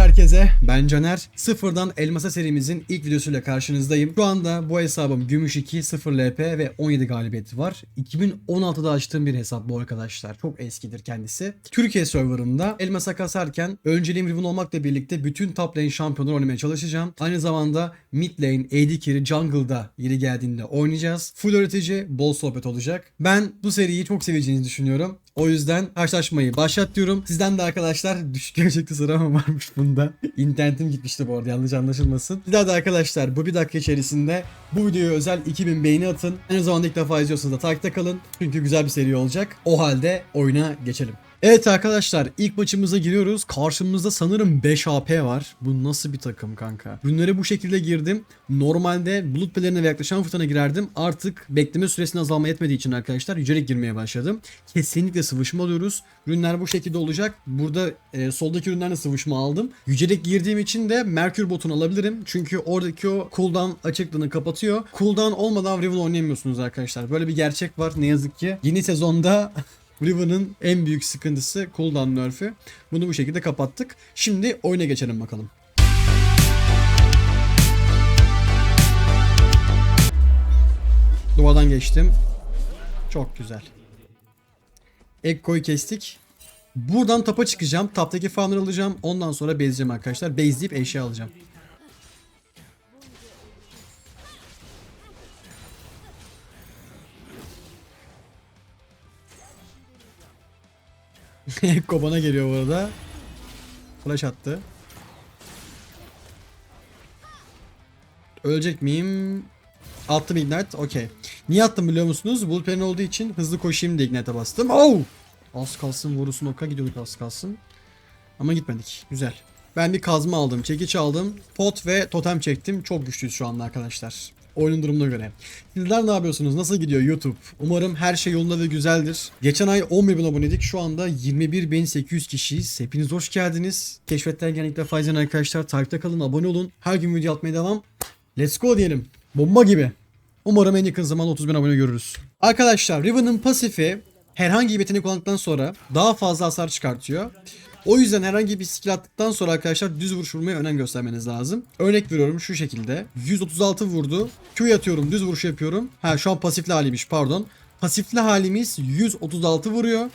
herkese. Ben Caner. Sıfırdan Elmasa serimizin ilk videosuyla karşınızdayım. Şu anda bu hesabım Gümüş 2, 0 LP ve 17 galibiyeti var. 2016'da açtığım bir hesap bu arkadaşlar. Çok eskidir kendisi. Türkiye serverında Elmasa kasarken önceliğim Riven olmakla birlikte bütün top lane şampiyonları oynamaya çalışacağım. Aynı zamanda mid lane, AD carry, jungle'da yeri geldiğinde oynayacağız. Full öğretici, bol sohbet olacak. Ben bu seriyi çok seveceğinizi düşünüyorum. O yüzden karşılaşmayı başlat diyorum. Sizden de arkadaşlar düşük gerçekte sırama varmış bunda. İnternetim gitmişti bu arada yanlış anlaşılmasın. Bir daha da arkadaşlar bu bir dakika içerisinde bu videoya özel 2000 beğeni atın. Aynı zamanda ilk defa izliyorsanız da takipte kalın. Çünkü güzel bir seri olacak. O halde oyuna geçelim. Evet arkadaşlar ilk maçımıza giriyoruz. Karşımızda sanırım 5 AP var. Bu nasıl bir takım kanka? Günlere bu şekilde girdim. Normalde bulut pelerine ve yaklaşan fırtına girerdim. Artık bekleme süresinin azalma yetmediği için arkadaşlar yücelik girmeye başladım. Kesinlikle sıvışma alıyoruz. Ürünler bu şekilde olacak. Burada e, soldaki ürünlerle sıvışma aldım. Yücelik girdiğim için de Merkür botunu alabilirim. Çünkü oradaki o cooldown açıklığını kapatıyor. Cooldown olmadan Riven oynayamıyorsunuz arkadaşlar. Böyle bir gerçek var ne yazık ki. Yeni sezonda Riven'ın en büyük sıkıntısı cooldown nerf'ü. Bunu bu şekilde kapattık. Şimdi oyuna geçelim bakalım. Duvardan geçtim. Çok güzel. Ekko'yu kestik. Buradan tapa çıkacağım. Taptaki farmları alacağım. Ondan sonra bezeceğim arkadaşlar. Bezleyip eşya alacağım. Ekko bana geliyor bu arada. Flash attı. Ölecek miyim? Attım ignite. Okey. Niye attım biliyor musunuz? Bullpen olduğu için hızlı koşayım diye ignite'e bastım. Oh! Az kalsın vurursun oka gidiyorduk az kalsın. Ama gitmedik. Güzel. Ben bir kazma aldım, çekiç aldım, pot ve totem çektim. Çok güçlüyüz şu anda arkadaşlar. Oyunun durumuna göre. Sizler ne yapıyorsunuz? Nasıl gidiyor YouTube? Umarım her şey yolunda ve güzeldir. Geçen ay 11 bin aboneydik. Şu anda 21.800 kişiyiz. Hepiniz hoş geldiniz. Keşfetten genellikle faydalan arkadaşlar. Takipte kalın, abone olun. Her gün video atmaya devam. Let's go diyelim. Bomba gibi. Umarım en yakın zamanda 30 bin abone görürüz. Arkadaşlar Riven'ın pasifi herhangi bir yetenek kullandıktan sonra daha fazla hasar çıkartıyor. O yüzden herhangi bir skill attıktan sonra arkadaşlar düz vuruş vurmaya önem göstermeniz lazım. Örnek veriyorum şu şekilde. 136 vurdu. Q atıyorum düz vuruş yapıyorum. Ha şu an pasifli haliymiş pardon. Pasifli halimiz 136 vuruyor.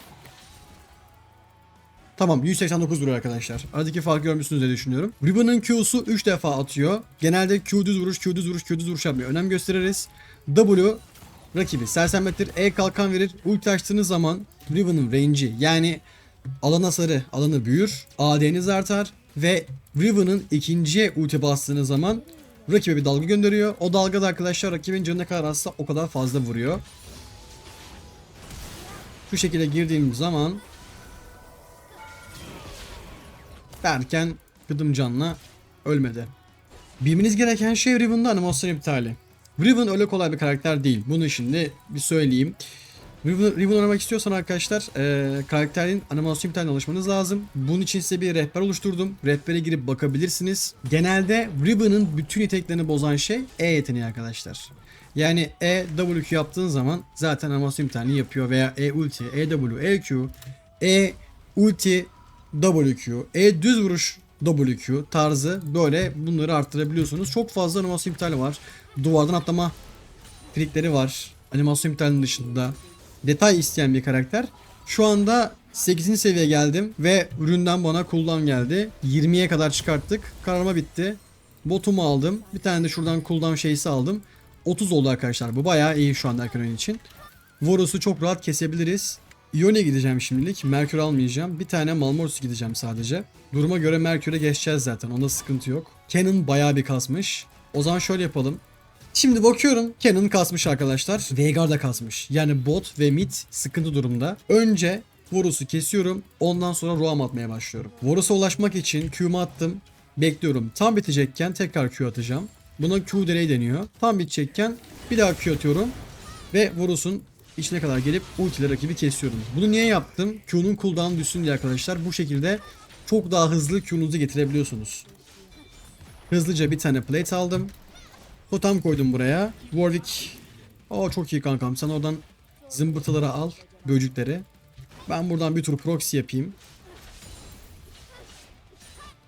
Tamam 189 vuruyor arkadaşlar. Aradaki farkı görmüşsünüz diye düşünüyorum. Ribbon'ın Q'su 3 defa atıyor. Genelde Q düz vuruş, Q düz vuruş, Q düz vuruş yapmaya önem gösteririz. W rakibi sersemlettir. E kalkan verir. Ulti açtığınız zaman Ribbon'ın range'i yani alan hasarı alanı büyür. AD'niz artar. Ve Riven'ın ikinciye ulti bastığınız zaman rakibe bir dalga gönderiyor. O dalga da arkadaşlar rakibin canı ne kadar azsa o kadar fazla vuruyor. Şu şekilde girdiğim zaman derken gıdım canla ölmedi. Bilmeniz gereken şey Riven'da animasyon iptali. Riven öyle kolay bir karakter değil. Bunu şimdi bir söyleyeyim. Riven oynamak istiyorsan arkadaşlar e, karakterin animasyon iptaline alışmanız lazım. Bunun için size bir rehber oluşturdum. Rehbere girip bakabilirsiniz. Genelde Riven'ın bütün yeteneklerini bozan şey E yeteneği arkadaşlar. Yani E, W, Q yaptığın zaman zaten animasyon iptalini yapıyor veya E ulti, E, W, E, Q, E ulti, WQ, E düz vuruş WQ tarzı böyle bunları arttırabiliyorsunuz. Çok fazla animasyon iptali var. Duvardan atlama trikleri var. Animasyon iptalinin dışında. Detay isteyen bir karakter. Şu anda 8. seviye geldim ve üründen bana cooldown geldi. 20'ye kadar çıkarttık. Kararma bitti. Botumu aldım. Bir tane de şuradan cooldown şeysi aldım. 30 oldu arkadaşlar. Bu bayağı iyi şu anda erken için. Vorus'u çok rahat kesebiliriz. Ionia gideceğim şimdilik. Merkür almayacağım. Bir tane Malmorus gideceğim sadece. Duruma göre Merkür'e geçeceğiz zaten. Onda sıkıntı yok. Canon bayağı bir kasmış. O zaman şöyle yapalım. Şimdi bakıyorum Canon kasmış arkadaşlar. Veigar da kasmış. Yani bot ve mid sıkıntı durumda. Önce Vorus'u kesiyorum. Ondan sonra Roam atmaya başlıyorum. Vorus'a ulaşmak için Q'mu attım. Bekliyorum. Tam bitecekken tekrar Q atacağım. Buna Q delay deniyor. Tam bitecekken bir daha Q atıyorum. Ve Vorus'un içine kadar gelip ultiyle rakibi kesiyorum. Bunu niye yaptım? Q'nun cooldown düşsün diye arkadaşlar. Bu şekilde çok daha hızlı Q'nuzu getirebiliyorsunuz. Hızlıca bir tane plate aldım. Totem koydum buraya. Warwick. Aa çok iyi kankam. Sen oradan zımbırtıları al. Böcükleri. Ben buradan bir tur proxy yapayım.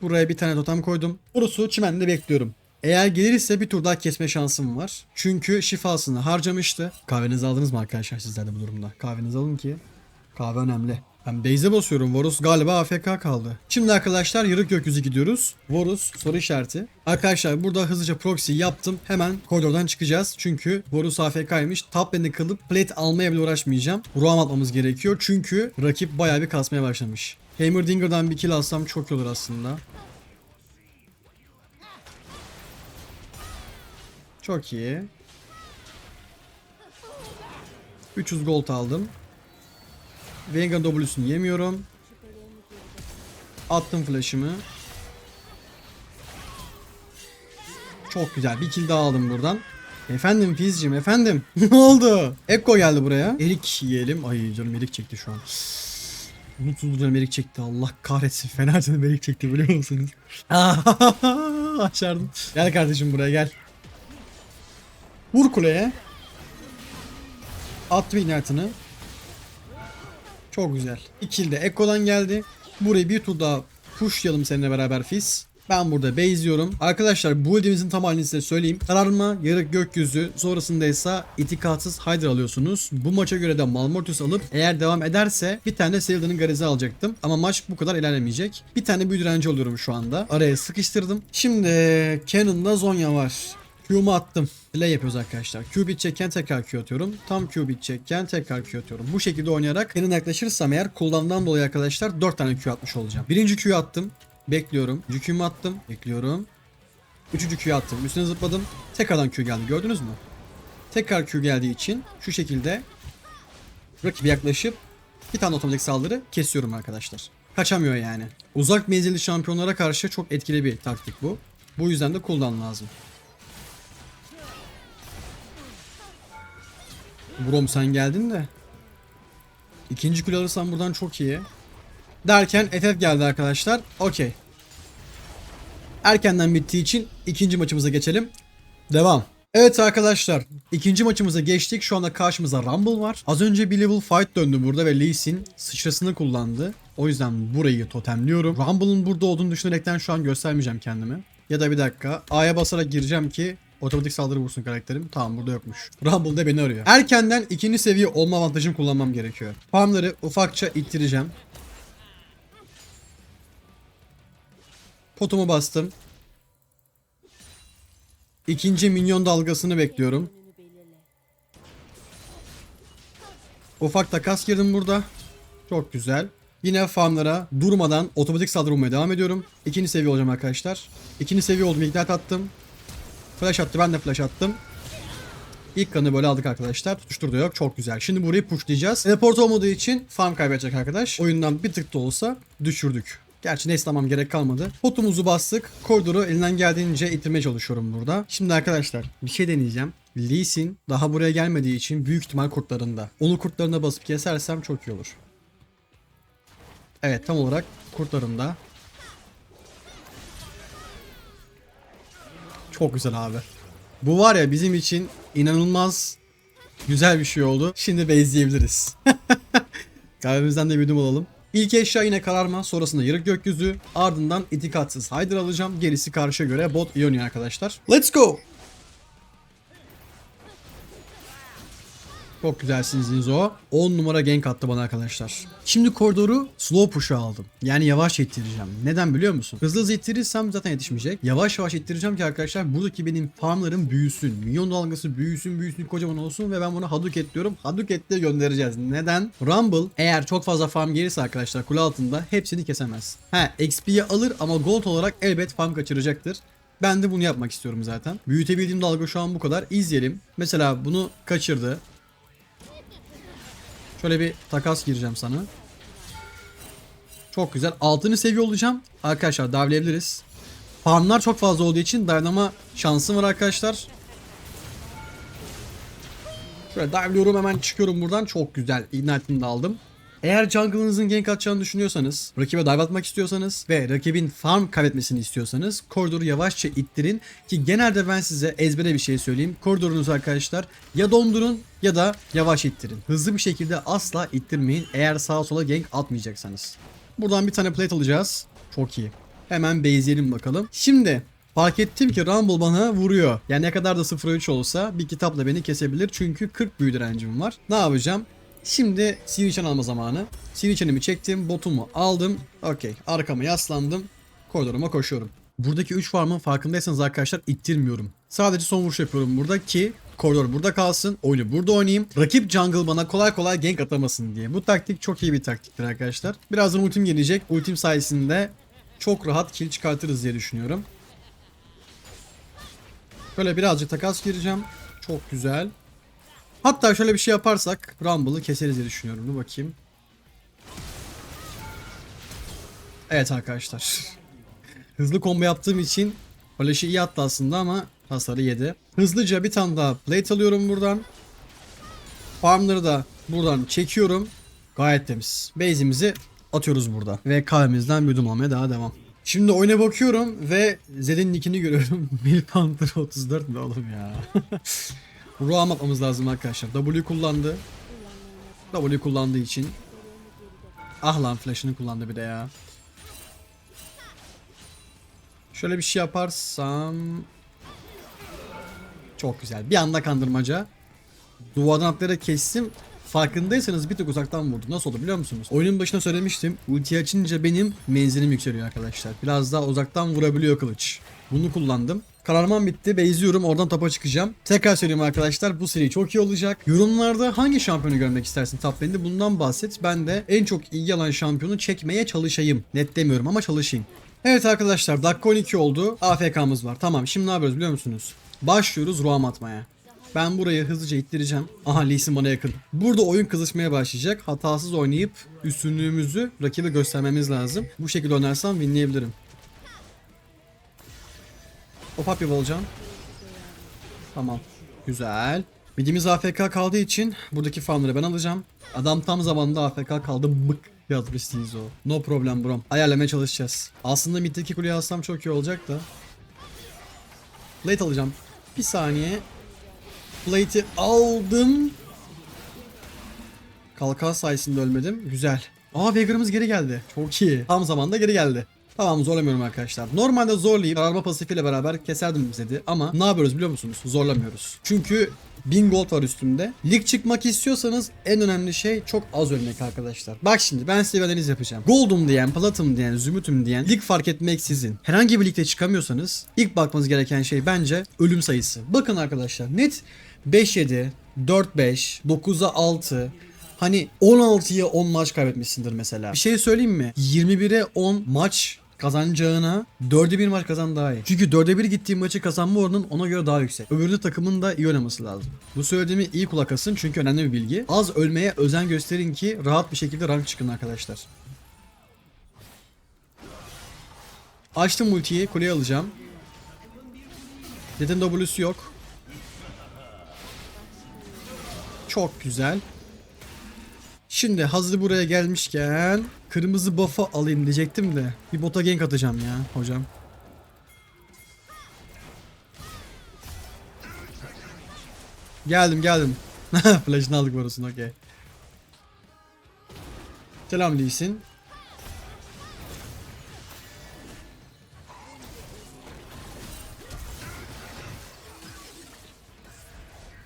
Buraya bir tane totem koydum. Burası çimende bekliyorum. Eğer gelirse bir tur daha kesme şansım var. Çünkü şifasını harcamıştı. Kahvenizi aldınız mı arkadaşlar sizler de bu durumda? Kahvenizi alın ki kahve önemli. Ben base'e basıyorum. Varus galiba AFK kaldı. Şimdi arkadaşlar yarık gökyüzü gidiyoruz. Varus soru işareti. Arkadaşlar burada hızlıca proxy yaptım. Hemen koridordan çıkacağız. Çünkü Varus AFK'ymış. Top lane'i kılıp plate almaya bile uğraşmayacağım. Roam atmamız gerekiyor. Çünkü rakip bayağı bir kasmaya başlamış. Hammerdinger'dan bir kill alsam çok olur aslında. Çok iyi. 300 gold aldım. Veigar W'sunu yemiyorum. Attım flash'ımı. Çok güzel. Bir kill daha aldım buradan. Efendim Fizz'cim efendim. ne oldu? Ekko geldi buraya. Erik yiyelim. Ay canım erik çekti şu an. Unutsuz canım erik çekti. Allah kahretsin. Fena canım erik çekti biliyor musunuz? Açardım. Gel kardeşim buraya gel. Vur kuleye. Attım ignite'ını. Çok güzel. İkili de Ekko'dan geldi. Burayı bir tur daha pushlayalım seninle beraber Fizz. Ben burada base'liyorum. Arkadaşlar bu build'imizin tam halini size söyleyeyim. Kararma, yarık gökyüzü, sonrasında ise itikatsız Hydra alıyorsunuz. Bu maça göre de Malmortius alıp eğer devam ederse bir tane Silda'nın Garizi alacaktım. Ama maç bu kadar ilerlemeyecek. Bir tane büyü direnci alıyorum şu anda. Araya sıkıştırdım. Şimdi Cannon'da Zonya var. Q'mu attım. Play yapıyoruz arkadaşlar. Q bitecekken tekrar Q atıyorum. Tam Q bitecekken tekrar Q atıyorum. Bu şekilde oynayarak yanına yaklaşırsam eğer cooldown'dan dolayı arkadaşlar 4 tane Q atmış olacağım. Birinci Q'yu attım. Bekliyorum. Q'mu attım. Bekliyorum. Üçüncü Q'yu attım. Üstüne zıpladım. Tekrardan Q geldi. Gördünüz mü? Tekrar Q geldiği için şu şekilde rakibe yaklaşıp bir tane otomatik saldırı kesiyorum arkadaşlar. Kaçamıyor yani. Uzak menzilli şampiyonlara karşı çok etkili bir taktik bu. Bu yüzden de cooldown lazım. Brom sen geldin de. İkinci kule alırsan buradan çok iyi. Derken FF geldi arkadaşlar. Okey. Erkenden bittiği için ikinci maçımıza geçelim. Devam. Evet arkadaşlar ikinci maçımıza geçtik. Şu anda karşımıza Rumble var. Az önce bir level fight döndü burada ve Lee Sin sıçrasını kullandı. O yüzden burayı totemliyorum. Rumble'ın burada olduğunu düşünerekten şu an göstermeyeceğim kendimi. Ya da bir dakika A'ya basarak gireceğim ki Otomatik saldırı vursun karakterim. Tamam burada yokmuş. Rumble de beni arıyor. Erkenden ikinci seviye olma avantajım kullanmam gerekiyor. Farmları ufakça ittireceğim. Potumu bastım. İkinci minyon dalgasını bekliyorum. Ufak takas girdim burada. Çok güzel. Yine farmlara durmadan otomatik saldırı devam ediyorum. İkinci seviye olacağım arkadaşlar. İkinci seviye oldum. Ignite attım. Flash attı ben de flash attım. İlk kanı böyle aldık arkadaşlar. Tutuştur da yok. Çok güzel. Şimdi burayı pushlayacağız. Teleport olmadığı için farm kaybedecek arkadaş. Oyundan bir tık da olsa düşürdük. Gerçi neyse tamam gerek kalmadı. Potumuzu bastık. Koridoru elinden geldiğince itirmeye çalışıyorum burada. Şimdi arkadaşlar bir şey deneyeceğim. Lee Sin daha buraya gelmediği için büyük ihtimal kurtlarında. Onu kurtlarına basıp kesersem çok iyi olur. Evet tam olarak kurtlarında. Çok güzel abi. Bu var ya bizim için inanılmaz güzel bir şey oldu. Şimdi bezleyebiliriz. Kahvemizden de bir yudum alalım. İlk eşya yine kararma, sonrasında yarık gökyüzü, ardından itikatsız Hydra alacağım. Gerisi karşıya göre bot Ionia arkadaşlar. Let's go! Çok güzelsiniz Zinzo. 10 numara gank attı bana arkadaşlar. Şimdi koridoru slow push'a aldım. Yani yavaş ittireceğim. Neden biliyor musun? Hızlı hızlı ittirirsem zaten yetişmeyecek. Yavaş yavaş ittireceğim ki arkadaşlar buradaki benim farmlarım büyüsün. Milyon dalgası büyüsün büyüsün kocaman olsun ve ben bunu Hadouket diyorum. Hadouket göndereceğiz. Neden? Rumble eğer çok fazla farm gelirse arkadaşlar kule altında hepsini kesemez. He XP'yi alır ama gold olarak elbet farm kaçıracaktır. Ben de bunu yapmak istiyorum zaten. Büyütebildiğim dalga şu an bu kadar. İzleyelim. Mesela bunu kaçırdı. Şöyle bir takas gireceğim sana. Çok güzel. Altını seviyor olacağım. Arkadaşlar davleyebiliriz. Farmlar çok fazla olduğu için dayanama şansım var arkadaşlar. Şöyle davliyorum hemen çıkıyorum buradan. Çok güzel. Ignite'ını da aldım. Eğer jungle'ınızın gank atacağını düşünüyorsanız, rakibe dive atmak istiyorsanız ve rakibin farm kaybetmesini istiyorsanız koridoru yavaşça ittirin ki genelde ben size ezbere bir şey söyleyeyim. Koridorunuzu arkadaşlar ya dondurun ya da yavaş ittirin. Hızlı bir şekilde asla ittirmeyin eğer sağa sola gank atmayacaksanız. Buradan bir tane plate alacağız. Çok iyi. Hemen base'leyelim bakalım. Şimdi fark ettim ki Rumble bana vuruyor. Yani ne kadar da 0-3 olsa bir kitapla beni kesebilir. Çünkü 40 büyü direncim var. Ne yapacağım? Şimdi Sivichan alma zamanı. Sivichan'ımı çektim. Botumu aldım. Okey. Arkama yaslandım. Koridoruma koşuyorum. Buradaki 3 farmın farkındaysanız arkadaşlar ittirmiyorum. Sadece son vuruş yapıyorum burada ki koridor burada kalsın. Oyunu burada oynayayım. Rakip jungle bana kolay kolay gank atamasın diye. Bu taktik çok iyi bir taktiktir arkadaşlar. Birazdan ultim gelecek. Ultim sayesinde çok rahat kill çıkartırız diye düşünüyorum. Böyle birazcık takas gireceğim. Çok güzel. Hatta şöyle bir şey yaparsak Rumble'ı keseriz diye düşünüyorum. Dur bakayım. Evet arkadaşlar. Hızlı combo yaptığım için Flash'ı iyi attı aslında ama hasarı yedi. Hızlıca bir tane daha plate alıyorum buradan. Farmları da buradan çekiyorum. Gayet temiz. Base'imizi atıyoruz burada. Ve kahvemizden bir yudum daha devam. Şimdi oyuna bakıyorum ve Zed'in nickini görüyorum. Milpanther 34 mi oğlum ya? Ruam atmamız lazım arkadaşlar. W kullandı. W kullandığı için. Ah lan flash'ını kullandı bir de ya. Şöyle bir şey yaparsam... Çok güzel. Bir anda kandırmaca. Duvardan atlayarak kestim. Farkındaysanız bir tık uzaktan vurdu. Nasıl oldu biliyor musunuz? Oyunun başına söylemiştim. Ulti açınca benim menzilim yükseliyor arkadaşlar. Biraz daha uzaktan vurabiliyor kılıç. Bunu kullandım. Kararmam bitti. Beyziyorum. Oradan topa çıkacağım. Tekrar söyleyeyim arkadaşlar. Bu seri çok iyi olacak. Yorumlarda hangi şampiyonu görmek istersin top lane'de? Bundan bahset. Ben de en çok ilgi alan şampiyonu çekmeye çalışayım. Net demiyorum ama çalışayım. Evet arkadaşlar dakika 12 oldu. AFK'mız var. Tamam şimdi ne yapıyoruz biliyor musunuz? Başlıyoruz ruam atmaya. Ben burayı hızlıca ittireceğim. Aha Lee bana yakın. Burada oyun kızışmaya başlayacak. Hatasız oynayıp üstünlüğümüzü rakibe göstermemiz lazım. Bu şekilde oynarsam winleyebilirim. Hop up olacağım. Tamam. Güzel. Midimiz AFK kaldığı için buradaki farmları ben alacağım. Adam tam zamanında AFK kaldı. Mık yazmış o. No problem bro. Ayarlamaya çalışacağız. Aslında middeki kuleyi alsam çok iyi olacak da. Plate alacağım. Bir saniye. Plate'i aldım. Kalkan sayesinde ölmedim. Güzel. Aa Veigar'ımız geri geldi. Çok iyi. Tam zamanda geri geldi. Tamam zorlamıyorum arkadaşlar. Normalde zorlayıp arama pasifiyle beraber keserdim Zed'i ama ne yapıyoruz biliyor musunuz? Zorlamıyoruz. Çünkü 1000 gold var üstümde. Lig çıkmak istiyorsanız en önemli şey çok az ölmek arkadaşlar. Bak şimdi ben size bir analiz yapacağım. Gold'um diyen, platım diyen, zümrütüm diyen lig fark etmeksizin herhangi bir ligde çıkamıyorsanız ilk bakmanız gereken şey bence ölüm sayısı. Bakın arkadaşlar net 5-7, 4-5, 9'a 6, Hani 16'ya 10 maç kaybetmişsindir mesela. Bir şey söyleyeyim mi? 21'e 10 maç kazanacağına 4'e 1 maç kazan daha iyi. Çünkü 4'e 1 gittiğin maçı kazanma oranın ona göre daha yüksek. Öbüründe takımın da iyi oynaması lazım. Bu söylediğimi iyi kulak asın çünkü önemli bir bilgi. Az ölmeye özen gösterin ki rahat bir şekilde rank çıkın arkadaşlar. Açtım ultiyi, kuleyi alacağım. Zed'in W'su yok. Çok güzel. Şimdi hazır buraya gelmişken kırmızı buff'ı alayım diyecektim de bir bota gank atacağım ya hocam. Geldim geldim. Flash'ını aldık borusunu okey. Selam Lee Sin.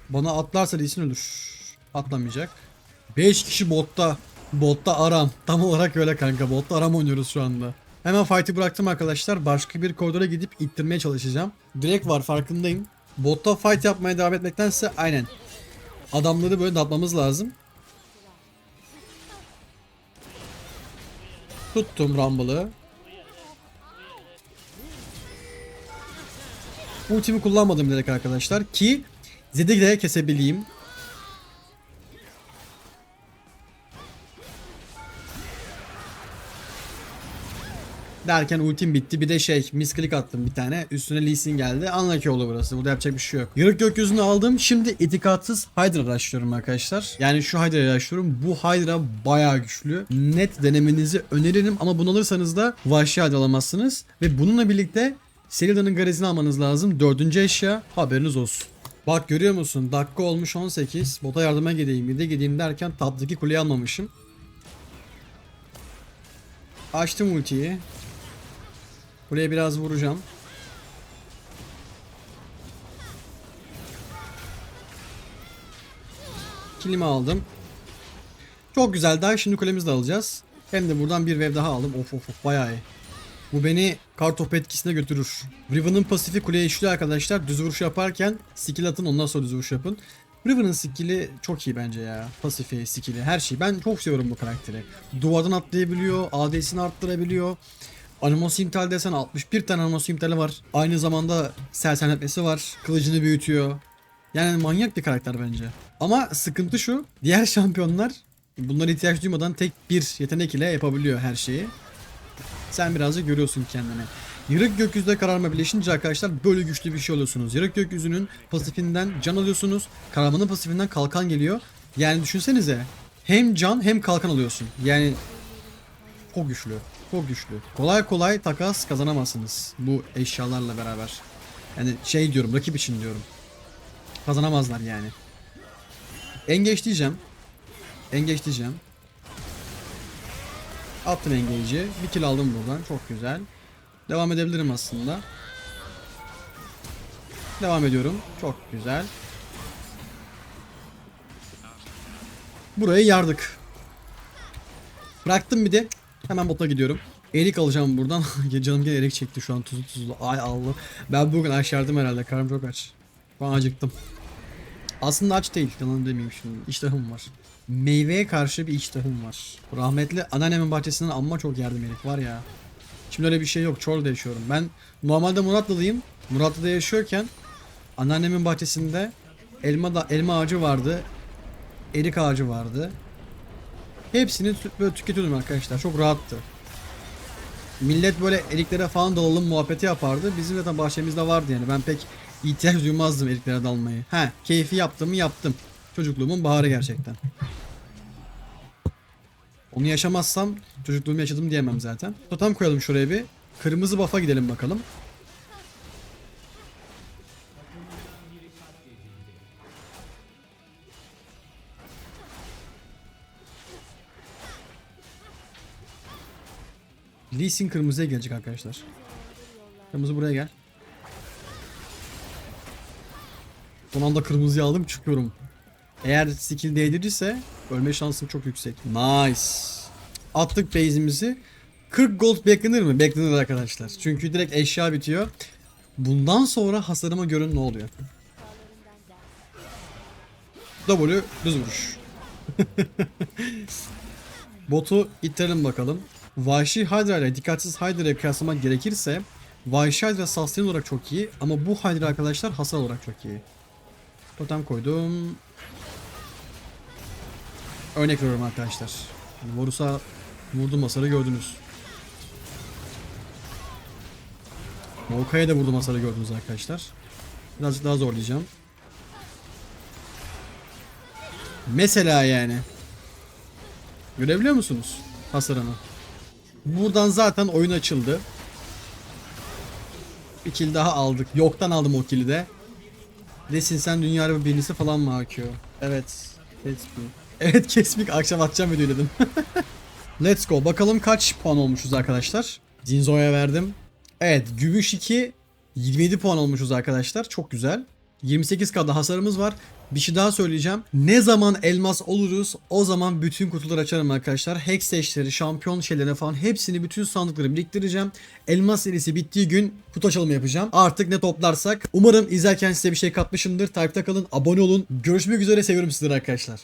Bana atlarsa Lee Sin ölür. Atlamayacak. 5 kişi botta. Botta aram. Tam olarak öyle kanka. Botta aram oynuyoruz şu anda. Hemen fight'ı bıraktım arkadaşlar. Başka bir koridora gidip ittirmeye çalışacağım. Direkt var farkındayım. Botta fight yapmaya devam etmektense aynen. Adamları böyle dağıtmamız lazım. Tuttum Rumble'ı. Ultimi kullanmadım direkt arkadaşlar ki Zed'i de kesebileyim. Derken ultim bitti. Bir de şey misklik attım bir tane. Üstüne Lee Sin geldi. Anlaki oldu burası. Burada yapacak bir şey yok. Yarık gökyüzünü aldım. Şimdi itikatsız Hydra araştırıyorum arkadaşlar. Yani şu Hydra'yı araştırıyorum. Bu Hydra bayağı güçlü. Net denemenizi öneririm ama bunu alırsanız da vahşi Hydra alamazsınız. Ve bununla birlikte Selida'nın garezini almanız lazım. Dördüncü eşya. Haberiniz olsun. Bak görüyor musun? Dakika olmuş 18. Bota yardıma gideyim, bir de gideyim derken taptaki kuleyi almamışım. Açtım ultiyi. Buraya biraz vuracağım. Kilimi aldım. Çok güzel daha şimdi kulemizi de alacağız. Hem de buradan bir wave daha aldım. Of of of bayağı iyi. Bu beni kartopu etkisine götürür. Riven'ın pasifi kuleye işliyor arkadaşlar. Düz vuruş yaparken skill atın ondan sonra düz vuruş yapın. Riven'ın skill'i çok iyi bence ya. Pasifi, skill'i, her şey. Ben çok seviyorum bu karakteri. Duvardan atlayabiliyor, AD'sini arttırabiliyor. Animasyon iptal desen 61 tane animasyon iptali var. Aynı zamanda sersemletmesi var. Kılıcını büyütüyor. Yani manyak bir karakter bence. Ama sıkıntı şu. Diğer şampiyonlar bunlara ihtiyaç duymadan tek bir yetenek ile yapabiliyor her şeyi. Sen birazcık görüyorsun kendini. Yarık gökyüzüde kararma birleşince arkadaşlar böyle güçlü bir şey oluyorsunuz. Yarık gökyüzünün pasifinden can alıyorsunuz. Kararmanın pasifinden kalkan geliyor. Yani düşünsenize hem can hem kalkan alıyorsun. Yani çok güçlü. Çok güçlü. Kolay kolay takas kazanamazsınız bu eşyalarla beraber. Yani şey diyorum rakip için diyorum. Kazanamazlar yani. Engeç diyeceğim. Engeç diyeceğim. Attım engage'i. Bir kill aldım buradan. Çok güzel. Devam edebilirim aslında. Devam ediyorum. Çok güzel. Burayı yardık. Bıraktım bir de. Hemen bota gidiyorum. Erik alacağım buradan. Canım gene erik çekti şu an tuzlu tuzlu. Ay Allah. Ben bugün aşerdim herhalde. Karnım çok aç. Ben acıktım. Aslında aç değil. Yalan demeyeyim şimdi. İştahım var. Meyveye karşı bir iştahım var. Rahmetli anneannemin bahçesinden amma çok yerdim erik var ya. Şimdi öyle bir şey yok. Çorlu'da yaşıyorum. Ben normalde Muratlı'dayım. Muratlı'da yaşıyorken anneannemin bahçesinde elma da elma ağacı vardı. Erik ağacı vardı. Hepsini böyle tüketiyordum arkadaşlar. Çok rahattı. Millet böyle eriklere falan dalalım muhabbeti yapardı. Bizim zaten bahçemizde vardı yani. Ben pek ihtiyaç duymazdım eriklere dalmayı. He, keyfi yaptım mı yaptım. Çocukluğumun baharı gerçekten. Onu yaşamazsam çocukluğumu yaşadım diyemem zaten. Totem koyalım şuraya bir. Kırmızı buff'a gidelim bakalım. Lee Sin kırmızıya gelecek arkadaşlar. Kırmızı buraya gel. Son anda kırmızıyı aldım çıkıyorum. Eğer skill değdirirse ölme şansım çok yüksek. Nice. Attık base'imizi. 40 gold beklenir mi? Beklenir arkadaşlar. Çünkü direkt eşya bitiyor. Bundan sonra hasarıma görün ne oluyor. W düz vuruş. Botu ittirelim bakalım. Vahşi Hydra ile dikkatsiz Hydra'ya kıyaslamak gerekirse Vahşi Hydra sustain olarak çok iyi ama bu Hydra arkadaşlar hasar olarak çok iyi. Totem koydum. Örnek veriyorum arkadaşlar. Yani Varus'a vurdum hasarı gördünüz. Volka'ya da vurdum hasarı gördünüz arkadaşlar. Birazcık daha zorlayacağım. Mesela yani. Görebiliyor musunuz hasarını? Buradan zaten oyun açıldı. Bir kill daha aldık. Yoktan aldım o kill'i de. Desin sen dünya araba birincisi falan mı akıyor? Evet. Kesmik. Evet kesmik akşam atacağım videoyu dedim. Let's go. Bakalım kaç puan olmuşuz arkadaşlar. Zinzo'ya verdim. Evet gümüş 2 27 puan olmuşuz arkadaşlar. Çok güzel. 28k'da hasarımız var. Bir şey daha söyleyeceğim. Ne zaman elmas oluruz o zaman bütün kutuları açarım arkadaşlar. Hex eşleri, şampiyon şeyleri falan hepsini bütün sandıkları biriktireceğim. Elmas serisi bittiği gün kutu açılımı yapacağım. Artık ne toplarsak. Umarım izlerken size bir şey katmışımdır. Takipte kalın, abone olun. Görüşmek üzere seviyorum sizleri arkadaşlar.